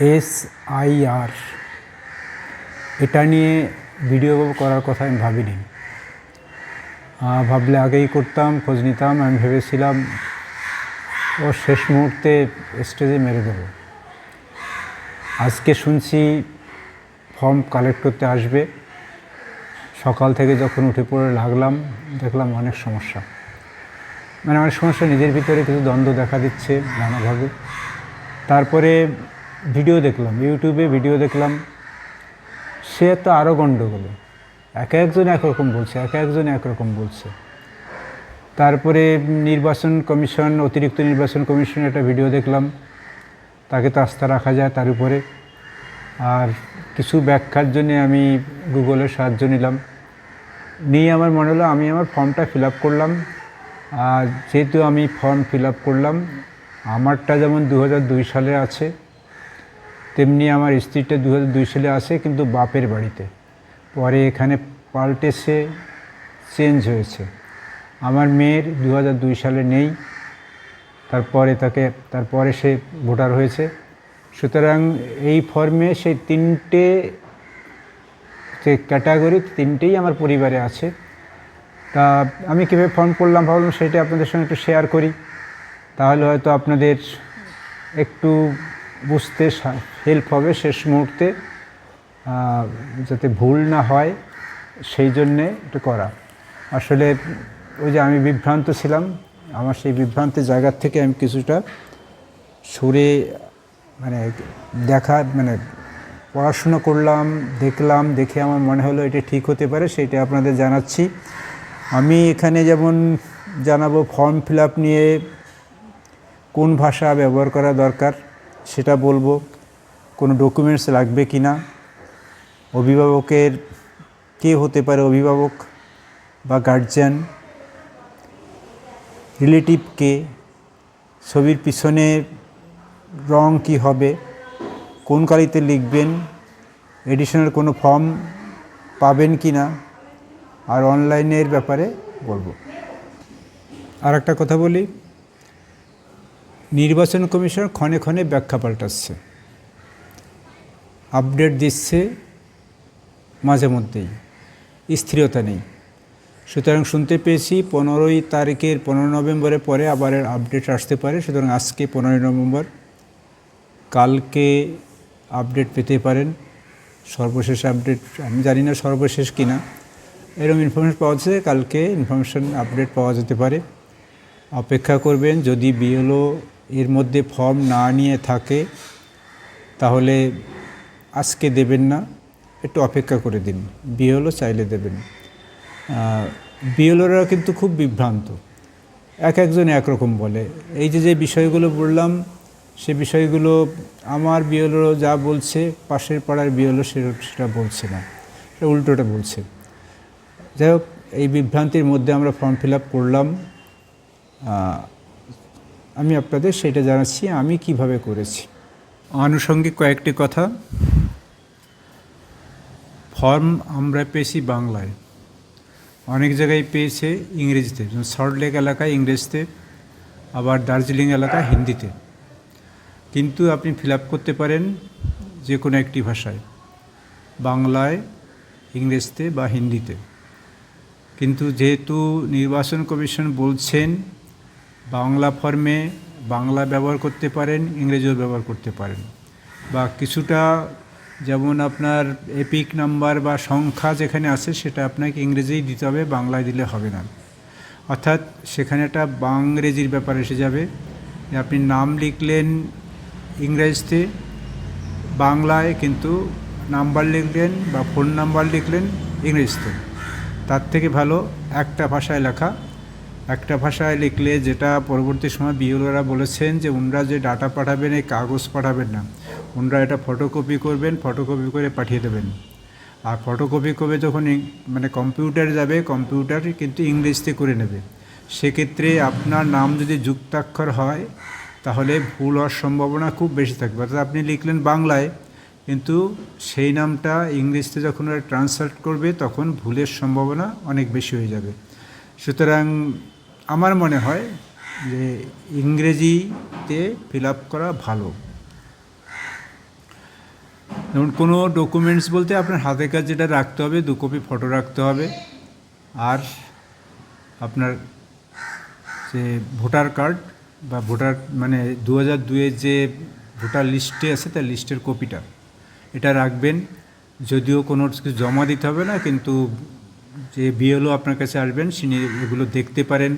S I আর এটা নিয়ে video করার কথা আমি ভাবিনি। ভাবলে আগেই করতাম, খোঁজ নিতাম, আমি ভেবেছিলাম, ও শেষ মুহূর্তে স্টেজে মেরে দেবো। আজকে শুনছি ফর্ম কালেক্ট করতে আসবে। সকাল থেকে যখন উঠে পড়ে লাগলাম, দেখলাম অনেক সমস্যা। মানে অনেক সমস্যা, নিজের ভিতরে কিছু দ্বন্দ্ব দেখা দিচ্ছে নানাভাবে তারপরে ভিডিও দেখলাম, ইউটিউবে ভিডিও দেখলাম, সে তো আরও গণ্ডগোল এক একজন একরকম বলছে, এক একজন একরকম বলছে। তারপরে নির্বাচন কমিশন, অতিরিক্ত নির্বাচন কমিশনের একটা ভিডিও দেখলাম, তাকে তো আস্থা রাখা যায় তার উপরে। আর কিছু ব্যাখ্যার জন্য আমি গুগলের সাহায্য নিলাম। নিয়ে আমার মনে হলো আমি আমার ফর্মটা ফিল আপ করলাম। আর যেহেতু আমি ফর্ম ফিল আপ করলাম, আমারটা যেমন দু সালে আছে তেমনি আমার স্ত্রীটা দু হাজার দুই সালে আছে কিন্তু বাপের বাড়িতে। পরে এখানে পাল্টে সে চেঞ্জ হয়েছে। আমার মেয়ের দু দুই সালে নেই, তারপরে তাকে, তারপরে সে ভোটার হয়েছে। সুতরাং এই ফর্মে সেই তিনটে যে ক্যাটাগরি তিনটেই আমার পরিবারে আছে। তা আমি কীভাবে ফর্ম করলাম ভাবলাম সেটা আপনাদের সঙ্গে একটু শেয়ার করি। তাহলে হয়তো আপনাদের একটু বুঝতে হেল্প হবে শেষ মুহূর্তে যাতে ভুল না হয়, সেই জন্যে এটা করা। আসলে ওই যে আমি বিভ্রান্ত ছিলাম, আমার সেই বিভ্রান্তের জায়গার থেকে আমি কিছুটা সরে মানে দেখা মানে পড়াশুনো করলাম, দেখলাম, দেখে আমার মনে হলো এটা ঠিক হতে পারে, সেটা আপনাদের জানাচ্ছি। আমি এখানে যেমন জানাব ফর্ম ফিল নিয়ে কোন ভাষা ব্যবহার করা দরকার? সেটা বলব, কোনো ডকুমেন্টস লাগবে কি না, অভিভাবকের কে হতে পারে অভিভাবক বা গার্জিয়ান রিলেটিভ কে, ছবির পিছনে রং কি হবে, কোন কালিতে লিখবেন এডিশনের কোনো ফর্ম পাবেন কি না, আর অনলাইনের ব্যাপারে বলব। আর একটা কথা বলি নির্বাচন কমিশন ক্ষণে ক্ষণে ব্যাখ্যা পাল্টাচ্ছে। আপডেট দিচ্ছে মাঝে মধ্যেই, স্থিরতা নেই। সুতরাং শুনতে পেয়েছি পনেরোই তারিখের পনেরো নভেম্বরের পরে আবার আপডেট আসতে পারে। সুতরাং আজকে পনেরোই নভেম্বর, কালকে আপডেট পেতে পারেন। সর্বশেষ আপডেট, আমি জানি না সর্বশেষ কিনা। এরকম ইনফরমেশন পাওয়া যাচ্ছে, কালকে ইনফরমেশন আপডেট পাওয়া যেতে পারে। অপেক্ষা করবেন, যদি বিএলও এর মধ্যে ফর্ম না নিয়ে থাকে, তাহলে আজকে দেবেন না, একটু অপেক্ষা করে দিন। বিএলও চাইলে দেবেন। বিএলওরা কিন্তু খুব বিভ্রান্ত। এক একজন একরকম বলে। এই যে যে বিষয়গুলো বললাম, সে বিষয়গুলো আমার বিএলও যা বলছে, পাশের পাড়ার বিএলও সেটা বলছে না। সেটা উল্টোটা বলছে। যাই হোক, এই বিভ্রান্তির মধ্যে আমরা ফর্ম ফিল আপ করলাম। আমি আপনাদের সেটা জানাচ্ছি, আমি কীভাবে করেছি। আনুষঙ্গিক কয়েকটি কথা। ফর্ম আমরা পেয়েছি বাংলায়। অনেক জায়গায় পেয়েছে ইংরেজিতে সল্টলেক এলাকায় ইংরেজিতে, আবার দার্জিলিং এলাকায় হিন্দিতে। কিন্তু আপনি ফিল করতে পারেন যে কোনো একটি ভাষায়, বাংলায়, ইংরেজিতে বা হিন্দিতে। কিন্তু যেহেতু নির্বাচন কমিশন বলছেন বাংলা ফর্মে বাংলা ব্যবহার করতে পারেন, ইংরেজিও ব্যবহার করতে পারেন। বা কিছুটা যেমন আপনার এপিক নাম্বার বা সংখ্যা যেখানে আছে, সেটা আপনাকে ইংরেজিই দিতে হবে, বাংলায় দিলে হবে না। অর্থাৎ সেখানে একটা বাংরেজির ব্যাপার এসে যাবে। আপনি নাম লিখলেন ইংরেজিতে, বাংলায় কিন্তু নাম্বার লিখলেন বা ফোন নাম্বার লিখলেন ইংরেজিতে। তার থেকে ভালো একটা ভাষায় লেখা একটা ভাষায় লিখলে যেটা পরবর্তী সময় বিএলওরা বলেছেন যে ওনারা যে ডাটা পাঠাবেন, এই কাগজ পাঠাবেন না। ওনারা এটা ফটোকপি করবেন ফটোকপি করে পাঠিয়ে দেবেন। আর ফটোকপি করে যখন মানে কম্পিউটার যাবে কম্পিউটার কিন্তু ইংরেজিতে করে নেবে। সেক্ষেত্রে আপনার নাম যদি যুক্তাক্ষর হয়, তাহলে ভুল হওয়ার সম্ভাবনা খুব বেশি থাকবে। অর্থাৎ আপনি লিখলেন বাংলায়, কিন্তু সেই নামটা ইংরেজিতে যখন ওরা ট্রান্সলেট করবে, তখন ভুলের সম্ভাবনা অনেক বেশি হয়ে যাবে। সুতরাং আমার মনে হয় যে ইংরেজিতে ফিল আপ করা ভালো। যেমন কোনো ডকুমেন্টস বলতে আপনার হাতে কাজ যেটা রাখতে হবে, দু কপি ফটো রাখতে হবে, আর আপনার যে ভোটার কার্ড বা ভোটার মানে দু হাজার দুয়ের যে ভোটার লিস্টে আছে, তার লিস্টের কপিটা এটা রাখবেন, যদিও কোনো কিছু জমা দিতে হবে না, কিন্তু যে বিএলও আপনার কাছে আসবেন তিনি এগুলো দেখতে পারেন।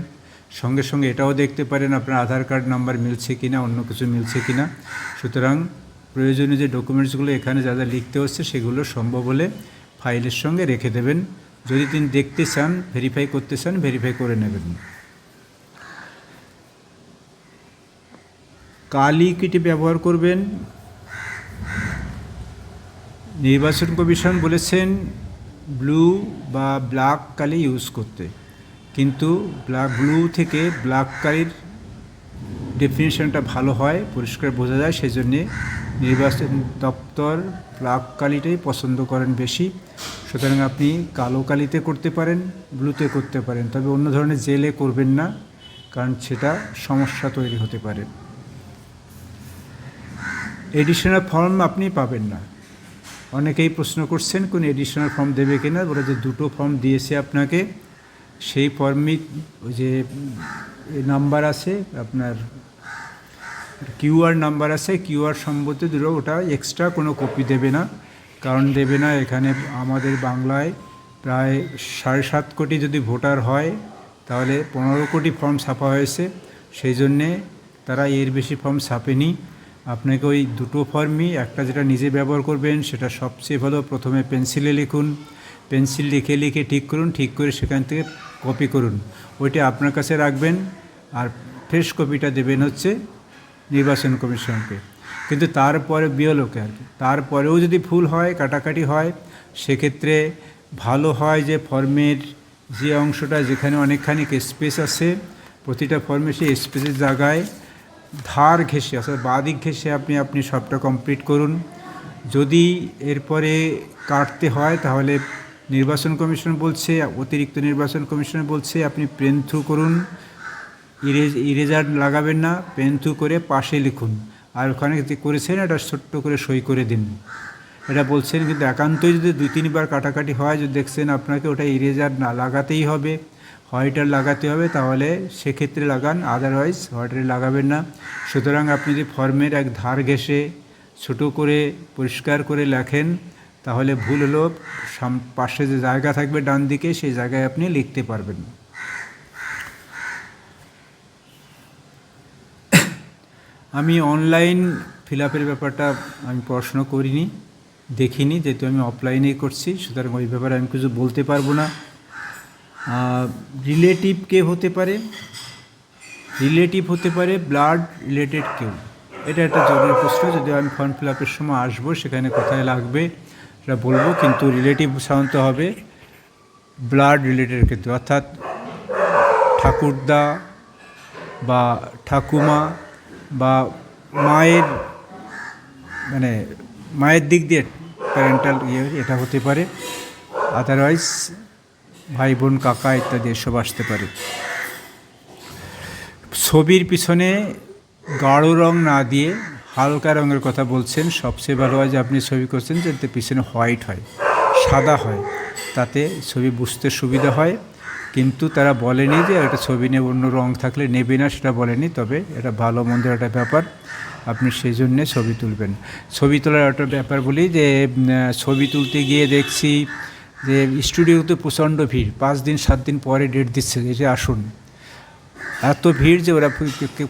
সঙ্গে সঙ্গে এটাও দেখতে পারেন আপনার আধার কার্ড নাম্বার মিলছে কি না অন্য কিছু মিলছে কি না সুতরাং প্রয়োজনীয় যে ডকুমেন্টসগুলো এখানে যা যা লিখতে হচ্ছে সেগুলো সম্ভব হলে ফাইলের সঙ্গে রেখে দেবেন। যদি তিনি দেখতে চান ভেরিফাই করতে চান ভেরিফাই করে নেবেন। কালি কিটি ব্যবহার করবেন। নির্বাচন কমিশন বলেছেন ব্লু বা ব্ল্যাক কালি ইউজ করতে। কিন্তু ব্ল্যাক ব্লু থেকে ব্ল্যাক কালির ডেফিনেশনটা ভালো হয়, পরিষ্কার বোঝা যায় সেই জন্যে নির্বাচন দপ্তর ব্ল্যাক কালিটাই পছন্দ করেন বেশি। সুতরাং আপনি কালো কালিতে করতে পারেন ব্লুতে করতে পারেন। তবে অন্য ধরনের জেলে করবেন না, কারণ সেটা সমস্যা তৈরি হতে পারে। এডিশনাল ফর্ম আপনি পাবেন না। অনেকেই প্রশ্ন করছেন, কোন এডিশনাল ফর্ম দেবে কিনা? ওরা যে দুটো ফর্ম দিয়েছে আপনাকে। সেই ওই যে নাম্বার আছে, আপনার কিউআর নাম্বার আছে কিউআর সম্বন্ধে দুটো ওটা এক্সট্রা কোনো কপি দেবে না, কারণ দেবে না এখানে আমাদের বাংলায় প্রায় সাড়ে সাত কোটি যদি ভোটার হয়, তাহলে পনেরো কোটি ফর্ম ছাপা হয়েছে, সেই জন্যে তারা এর বেশি ফর্ম ছাপেনি। আপনাকে ওই দুটো ফর্মই একটা যেটা নিজে ব্যবহার করবেন, সেটা সবচেয়ে ভালো প্রথমে পেন্সিলে লিখুন পেন্সিল লিখে লিখে ঠিক করুন, ঠিক করে সেখান থেকে কপি করুন। ওইটা আপনার কাছে রাখবেন আর ফ্রেশ কপিটা দেবেন হচ্ছে নির্বাচন কমিশনকে। কিন্তু তারপরে বিয়লোকে আর কি। তারপরেও যদি ভুল হয়, কাটাকাটি হয়, সেক্ষেত্রে ভালো হয় যে ফর্মের যে অংশটা যেখানে অনেকখানি স্পেস আছে, প্রতিটা ফর্মে সেই স্পেসের জায়গায় ধার ঘেঁষে, অর্থাৎ বাদিক ঘেঁষে আপনি আপনি সবটা কমপ্লিট করুন। যদি এরপরে কাটতে হয়, তাহলে নির্বাচন কমিশন বলছে, অতিরিক্ত নির্বাচন কমিশন বলছে, আপনি পেন থ্রু করুন ইরেজ ইরেজার লাগাবেন না পেন থ্রু করে পাশে লিখুন। আর ওখানে করেছেন, এটা ছোট্ট করে সই করে দিন। এটা বলছেন কিন্তু একান্তই যদি দুই, তিনবার কাটাকাটি হয়, যদি দেখছেন আপনাকে ওটা ইরেজার না লাগাতেই হবে হোয়াইটার লাগাতে হবে, তাহলে সেক্ষেত্রে লাগান আদারওয়াইজ হোয়াইটারে লাগাবেন না। সুতরাং আপনি যদি ফর্মের এক ধার ঘেঁষে ছোটো করে, পরিষ্কার করে লেখেন তাহলে ভুল হলো পাশে যে জায়গা থাকবে ডান দিকে, সেই জায়গায় আপনি লিখতে পারবেন। আমি অনলাইন ফিল আপের ব্যাপারটা আমি পড়াশোনা করিনি, দেখিনি, যেহেতু আমি অফলাইনেই করছি, সুতরাং ওই ব্যাপারে আমি কিছু বলতে পারব না। রিলেটিভ কে হতে পারে? রিলেটিভ হতে পারে, ব্লাড রিলেটেড কেউ। এটা একটা জরুরি প্রশ্ন যদি আমি ফর্ম ফিল আপের সময় আসব, সেখানে কোথায় লাগবে সেটা বলব, কিন্তু রিলেটিভ সাধারণত হবে ব্লাড রিলেটেড ক্ষেত্রে। অর্থাৎ ঠাকুরদা বা ঠাকুমা বা মায়ের মানে মায়ের দিক দিয়ে প্যারেন্টাল ইয়ে এটা হতে পারে। আদারওয়াইজ ভাই বোন কাকা ইত্যাদি এসব আসতে পারে। ছবির পিছনে গাঢ় রং না দিয়ে হালকা রঙের কথা বলছেন। সবচেয়ে ভালো হয় যে আপনি ছবি করছেন যাতে পিছনে হোয়াইট হয়, সাদা হয়। তাতে ছবি বুঝতে সুবিধা হয়। কিন্তু তারা বলেনি যে একটা ছবি নিয়ে অন্য রং থাকলে নেবে না, সেটা বলেনি। তবে এটা ভালো মন্দের একটা ব্যাপার। আপনি সেই জন্যে ছবি তুলবেন। ছবি তোলার একটা ব্যাপার বলি যে ছবি তুলতে গিয়ে দেখছি যে স্টুডিওতে প্রচণ্ড ভিড়। পাঁচ দিন, সাত দিন পরে ডেট দিচ্ছে যে আসুন। এত ভিড় যে ওরা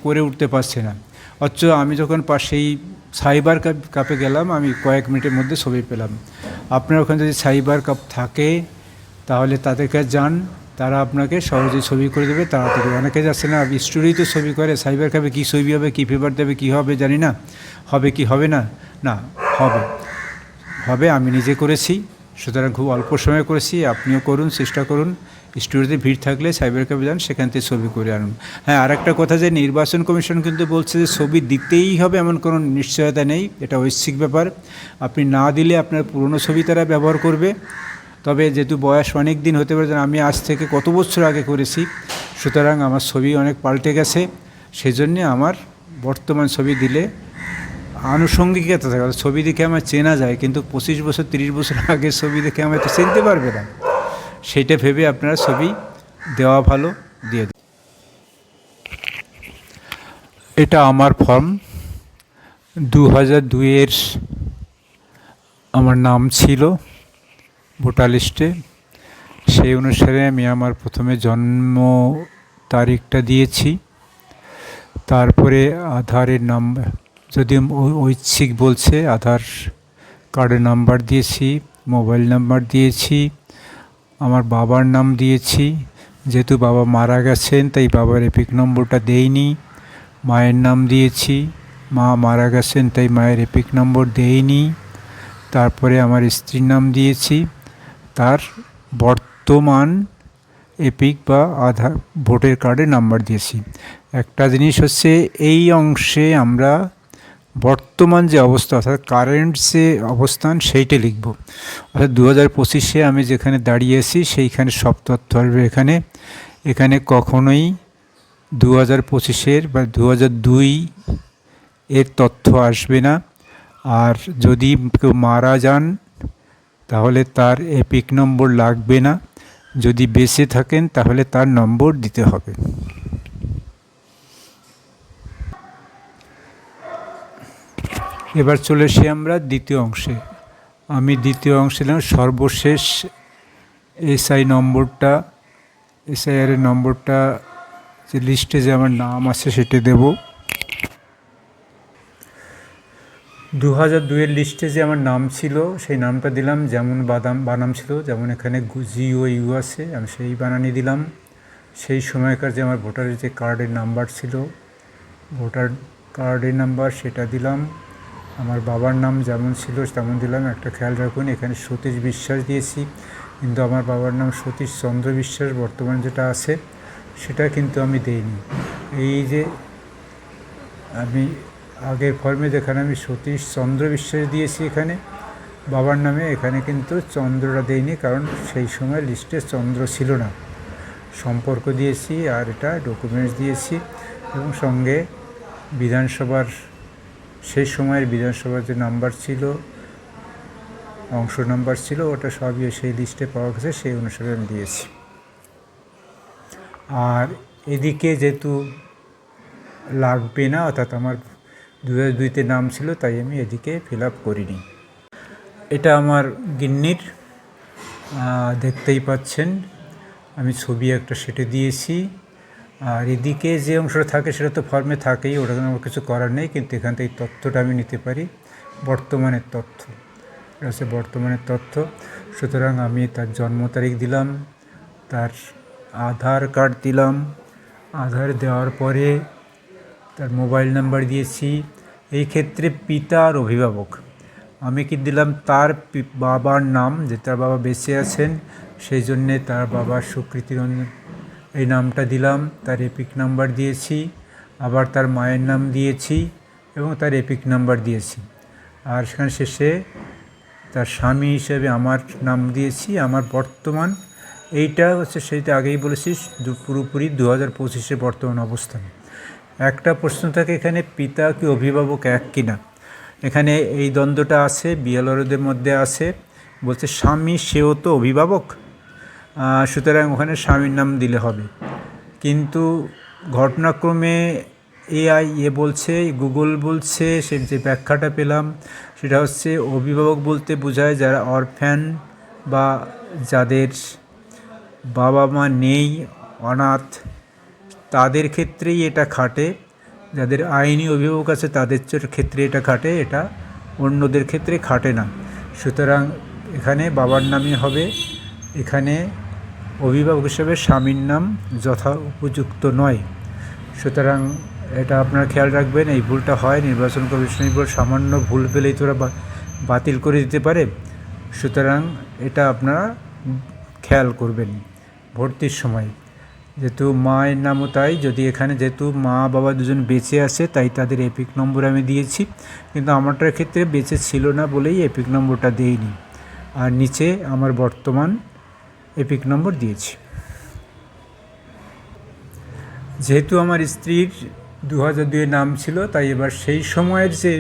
করে উঠতে পারছে না। অথচ আমি যখন পাশেই সাইবার কাপ, কাপে গেলাম, আমি কয়েক মিনিটের মধ্যে ছবি পেলাম। আপনার ওখানে যদি সাইবার কাপ থাকে, তাহলে তাদের কাছে যান, তারা আপনাকে সহজে ছবি করে দেবে, তাড়াতাড়ি। অনেকে যাচ্ছে না স্টুডিওতে ছবি করে, সাইবার কাপে কী ছবি হবে, কী পেপার দেবে, কী হবে, জানি না। হবে কি, হবে না? না, হবে। হবে, আমি নিজে করেছি। সুতরাং খুব অল্প সময় করেছি, আপনিও করুন, চেষ্টা করুন। স্টুডিওতে ভিড় থাকলে সাইবার ক্যাফে যান সেখান থেকে ছবি করে আনুন। হ্যাঁ আর একটা কথা যে নির্বাচন কমিশন কিন্তু বলছে যে ছবি দিতেই হবে এমন কোনো নিশ্চয়তা নেই, এটা ঐচ্ছিক ব্যাপার। আপনি না দিলে আপনার পুরনো ছবি তারা ব্যবহার করবে। তবে যেহেতু বয়স অনেক দিন হতে পারে আমি আজ থেকে কত বছর আগে করেছি, সুতরাং আমার ছবি অনেক পাল্টে গেছে। সেজন্যে আমার বর্তমান ছবি দিলে আনুষঙ্গিকতা থাকে ছবি দেখে আমার চেনা যায়, কিন্তু পঁচিশ বছর, তিরিশ বছর আগের ছবি দেখে আমার তো চিনতে পারবে না। সেইটা ভেবে আপনারা ছবি দেওয়া ভালো, দিয়ে এটা আমার ফর্ম। দু হাজার দুইয়ের আমার নাম ছিল ভোটার লিস্টে সেই অনুসারে আমি আমার প্রথমে জন্ম তারিখটা দিয়েছি। তারপরে আধারের নাম্বার যদি ঐচ্ছিক বলছে, আধার কার্ডের নাম্বার দিয়েছি মোবাইল নাম্বার দিয়েছি, আমার বাবার নাম দিয়েছি, যেহেতু বাবা মারা গেছেন, তাই বাবার এপিক নম্বরটা দেইনি, মায়ের নাম দিয়েছি, মা মারা গেছেন, তাই মায়ের এপিক নম্বর দেইনি, তারপরে আমার স্ত্রীর নাম দিয়েছি, তার বর্তমান এপিক বা আধার, ভোটার কার্ডের নাম্বার দিয়েছি। একটা জিনিস হচ্ছে, এই অংশে আমরা বর্তমান যে অবস্থা, অর্থাৎ কারেন্ট যে অবস্থান, সেইটা লিখব। অর্থাৎ দু হাজার পঁচিশে আমি যেখানে দাঁড়িয়েছি সেইখানে সব তথ্য আসবে এখানে। এখানে কখনোই দু হাজার পঁচিশের বা দু হাজার দুই এর তথ্য আসবে না। আর যদি কেউ মারা যান, তাহলে তার এপিক নম্বর লাগবে না। যদি বেঁচে থাকেন, তাহলে তার নম্বর দিতে হবে। এবার চলে এসে আমরা দ্বিতীয় অংশে। আমি দ্বিতীয় অংশে দিলাম সর্বশেষ এসআই নম্বরটা, এসআইআর নম্বরটা, যে লিস্টে যে আমার নাম আছে সেটা দেব। দু হাজার দুইয়ের লিস্টে যে আমার নাম ছিল, সেই নামটা দিলাম, যেমন বাদাম, বানাম ছিল, যেমন এখানে জি ও ইউ আছে, আমি সেই বানানি দিলাম। সেই সময়কার যে আমার ভোটারের যে কার্ডের নাম্বার ছিল, ভোটার কার্ডের নাম্বার সেটা দিলাম। আমার বাবার নাম যেমন ছিল, তেমন দিলাম। একটা খেয়াল রাখুন, এখানে সতীশ বিশ্বাস দিয়েছি। কিন্তু আমার বাবার নাম সতীশ চন্দ্র বিশ্বাস, বর্তমান যেটা আছে, সেটা কিন্তু আমি দেইনি। এই যে আমি আগের ফর্মে যেখানে আমি সতীশ চন্দ্র বিশ্বাস দিয়েছি এখানে, বাবার নামে, এখানে কিন্তু চন্দ্রটা দেইনি, কারণ সেই সময় লিস্টে চন্দ্র ছিল না। সম্পর্ক দিয়েছি আর এটা ডকুমেন্টস দিয়েছি এবং সঙ্গে বিধানসভার সেই সময়ের বিধানসভার যে নাম্বার ছিল, অংশ নাম্বার ছিল, ওটা সবই সেই লিস্টে পাওয়া গেছে, সেই অনুসারে আমি দিয়েছি। আর এদিকে যেহেতু লাগবে না, অর্থাৎ আমার দু হাজার দুইতে নাম ছিল, তাই আমি এদিকে ফিল আপ করিনি। এটা আমার গিন্নির দেখতেই পাচ্ছেন, আমি ছবি একটা সেটে দিয়েছি। আর এদিকে যে অংশটা থাকে সেটা তো ফর্মে থাকেই ওটা তো আমার কিছু করার নেই, কিন্তু এখান থেকে তথ্যটা আমি নিতে পারি। বর্তমানের তথ্য। এটা হচ্ছে বর্তমানের তথ্য। সুতরাং আমি তার জন্ম তারিখ দিলাম, তার আধার কার্ড দিলাম, আধার দেওয়ার পরে তার মোবাইল নাম্বার দিয়েছি। এই ক্ষেত্রে পিতা আর অভিভাবক। আমি কি দিলাম? তার বাবার নাম, যে তার বাবা বেঁচে আছেন, সেই জন্যে তার বাবার রঞ্জন এই নামটা দিলাম, তার এপিক নাম্বার দিয়েছি, আবার তার মায়ের নাম দিয়েছি এবং তার এপিক নাম্বার দিয়েছি। আর সেখানে শেষে তার স্বামী হিসেবে আমার নাম দিয়েছি, আমার বর্তমান। এইটা হচ্ছে সেইটা আগেই বলেছি পুরোপুরি দু হাজার পঁচিশে বর্তমান অবস্থান। একটা প্রশ্ন থাকে এখানে, পিতা কি অভিভাবক এক কিনা? এখানে এই দ্বন্দ্বটা আছে বিএলআরদের মধ্যে আছে, বলছে স্বামী সেও তো অভিভাবক? সুতরাং ওখানে স্বামীর নাম দিলে হবে। কিন্তু ঘটনাক্রমে এআই এ বলছে, গুগল বলছে, সে যে ব্যাখ্যাটা পেলাম সেটা হচ্ছে অভিভাবক বলতে বোঝায় যারা অরফ্যান বা যাদের বাবা মা নেই, অনাথ, তাদের ক্ষেত্রেই এটা খাটে। যাদের আইনি অভিভাবক আছে, তাদের ক্ষেত্রে এটা খাটে, এটা অন্যদের ক্ষেত্রে খাটে না। সুতরাং এখানে বাবার নামই হবে। এখানে অভিভাবক হিসেবে স্বামীর নাম যথা উপযুক্ত নয়। সুতরাং এটা আপনারা খেয়াল রাখবেন, এই ভুলটা হয়, নির্বাচন কমিশন এই সামান্য ভুল পেলেই তোরা বাতিল করে দিতে পারে। সুতরাং এটা আপনারা খেয়াল করবেন ভর্তির সময়। যেহেতু মায়ের নামও তাই, যদি এখানে যেহেতু মা, বাবা দুজন বেঁচে আছে, তাই তাদের এপিক নম্বর আমি দিয়েছি। কিন্তু আমারটার ক্ষেত্রে বেঁচে ছিল না বলেই এপিক নম্বরটা দেইনি। আর নিচে আমার বর্তমান এপিক নম্বর দিয়েছি। যেহেতু আমার স্ত্রীর দু হাজার দুয়ে নাম ছিল, তাই এবার সেই সময়ের যে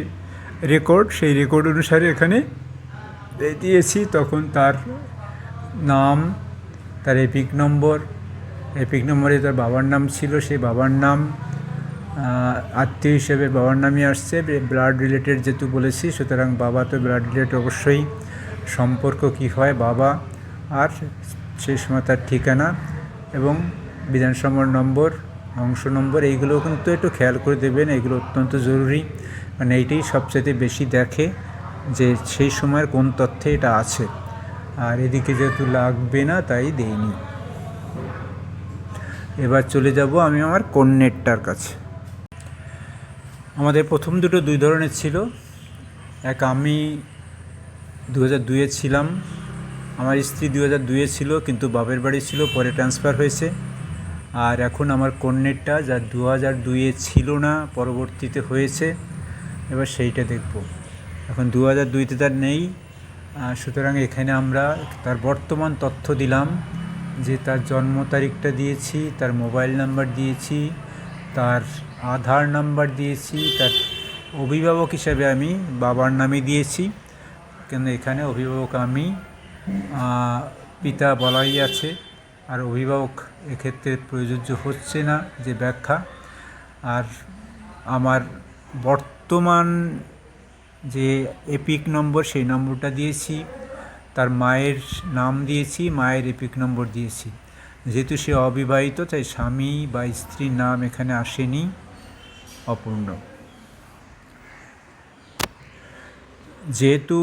রেকর্ড সেই রেকর্ড অনুসারে এখানে দিয়েছি, তখন তার নাম, তার এপিক নম্বর, এপিক নম্বরে তার বাবার নাম ছিল, সেই বাবার নাম আত্মীয় হিসেবে বাবার নামই আসছে। ব্লাড রিলেটেড যেহেতু বলেছি, সুতরাং বাবা তো ব্লাড রিলেটেড অবশ্যই। সম্পর্ক কি হয়, বাবা আর সেই সময় তার ঠিকানা এবং বিধানসভার নম্বর, অংশ নম্বর, এইগুলো কিন্তু একটু খেয়াল করে দেবেন এগুলো অত্যন্ত জরুরি। মানে এইটাই সবচেয়ে বেশি দেখে যে সেই সময়ের কোন তথ্যে এটা আছে। আর এদিকে যেহেতু লাগবে না, তাই দেইনি। এবার চলে যাব আমি আমার কন্যেরটার কাছে। আমাদের প্রথম দুটো দুই ধরনের ছিল। এক আমি দু হাজার দুয়ে ছিলাম আমার স্ত্রী দু হাজার দুয়ে ছিল, কিন্তু বাপের বাড়ি ছিল, পরে ট্রান্সফার হয়েছে। আর এখন আমার কন্যেরটা যা দু হাজার দুয়ে ছিল না, পরবর্তীতে হয়েছে। এবার সেইটা দেখব। এখন দু হাজার দুইতে তার নেই। সুতরাং এখানে আমরা তার বর্তমান তথ্য দিলাম যে তার জন্ম তারিখটা দিয়েছি, তার মোবাইল নাম্বার দিয়েছি, তার আধার নাম্বার দিয়েছি, তার অভিভাবক হিসাবে আমি বাবার নামে দিয়েছি। কেন এখানে অভিভাবক আমি পিতা বলাই আছে, আর অভিভাবক এক্ষেত্রে প্রযোজ্য হচ্ছে না যে ব্যাখ্যা। আর আমার বর্তমান যে এপিক নম্বর, সেই নম্বরটা দিয়েছি, তার মায়ের নাম দিয়েছি, মায়ের এপিক নম্বর দিয়েছি। যেহেতু সে অবিবাহিত, তাই স্বামী বা স্ত্রীর নাম এখানে আসেনি, অপূর্ণ। যেহেতু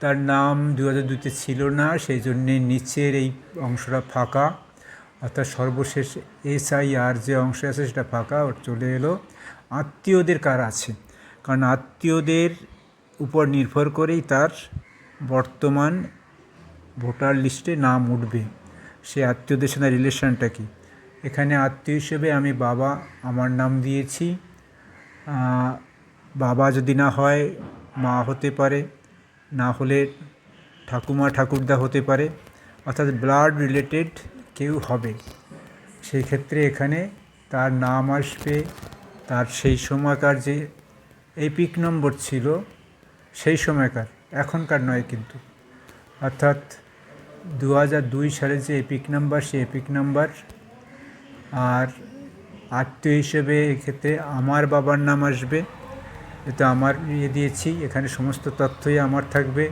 তার নাম দু হাজার দুইতে ছিল না, সেই জন্যে নিচের এই অংশটা ফাঁকা। অর্থাৎ সর্বশেষ এস আই আর যে অংশ আছে সেটা ফাঁকা, ওর চলে এলো। আত্মীয়দের কার আছে? কারণ আত্মীয়দের উপর নির্ভর করেই তার বর্তমান ভোটার লিস্টে নাম উঠবে। সে আত্মীয়দের সাথে রিলেশনটা কি? এখানে আত্মীয় হিসেবে আমি বাবা, আমার নাম দিয়েছি। বাবা যদি না হয়, মা হতে পারে। না হলে ঠাকুমা ঠাকুরদা হতে পারে, অর্থাৎ ব্লাড রিলেটেড কেউ হবে। সেই ক্ষেত্রে এখানে তার নাম আসবে, তার সেই সময়কার যে এপিক নম্বর ছিল, সেই সময়কার, এখনকার নয় কিন্তু। অর্থাৎ দু দুই সালে যে এপিক নাম্বার সেই এপিক নাম্বার আর আত্মীয় হিসেবে এক্ষেত্রে আমার বাবার নাম আসবে। এটা আমার ইয়ে দিয়েছি, এখানে সমস্ত তথ্যই আমার থাকবে।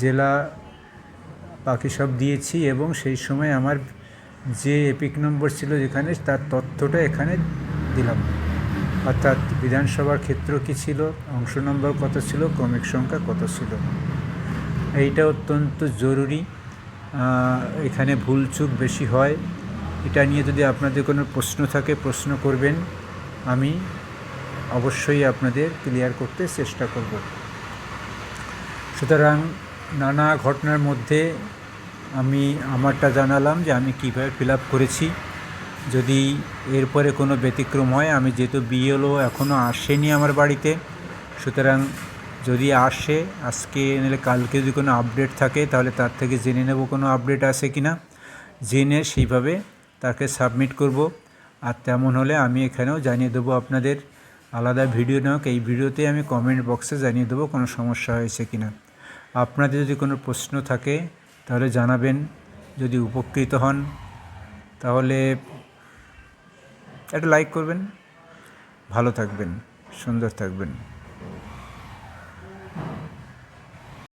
জেলা বাকি সব দিয়েছি এবং সেই সময় আমার যে এপিক নম্বর ছিল যেখানে, তার তথ্যটা এখানে দিলাম। অর্থাৎ বিধানসভার ক্ষেত্র কী ছিল, অংশ নম্বর কত ছিল, ক্রমিক সংখ্যা কত ছিল? এইটা অত্যন্ত জরুরি। এখানে ভুলচুক বেশি হয়। এটা নিয়ে যদি আপনাদের কোনো প্রশ্ন থাকে, প্রশ্ন করবেন আমি অবশ্যই আপনাদের ক্লিয়ার করতে চেষ্টা করব। সুতরাং নানা ঘটনার মধ্যে আমি আমারটা জানালাম যে আমি কীভাবে ফিল করেছি। যদি এরপরে কোনো ব্যতিক্রম হয়, আমি যেহেতু বিএলও এখনও আসেনি আমার বাড়িতে, সুতরাং যদি আসে, আজকে নাহলে কালকে যদি কোনো আপডেট থাকে, তাহলে তার থেকে জেনে নেব কোনো আপডেট আছে কি না জেনে সেইভাবে তাকে সাবমিট করব। আর তেমন হলে আমি এখানেও জানিয়ে দেবো আপনাদের। আলাদা ভিডিও নাওক এই ভিডিওতে আমি কমেন্ট বক্সে জানিয়ে দেবো কোনো সমস্যা হয়েছে কি না আপনাদের যদি কোনো প্রশ্ন থাকে, তাহলে জানাবেন। যদি উপকৃত হন, তাহলে একটা লাইক করবেন। ভালো থাকবেন, সুন্দর থাকবেন।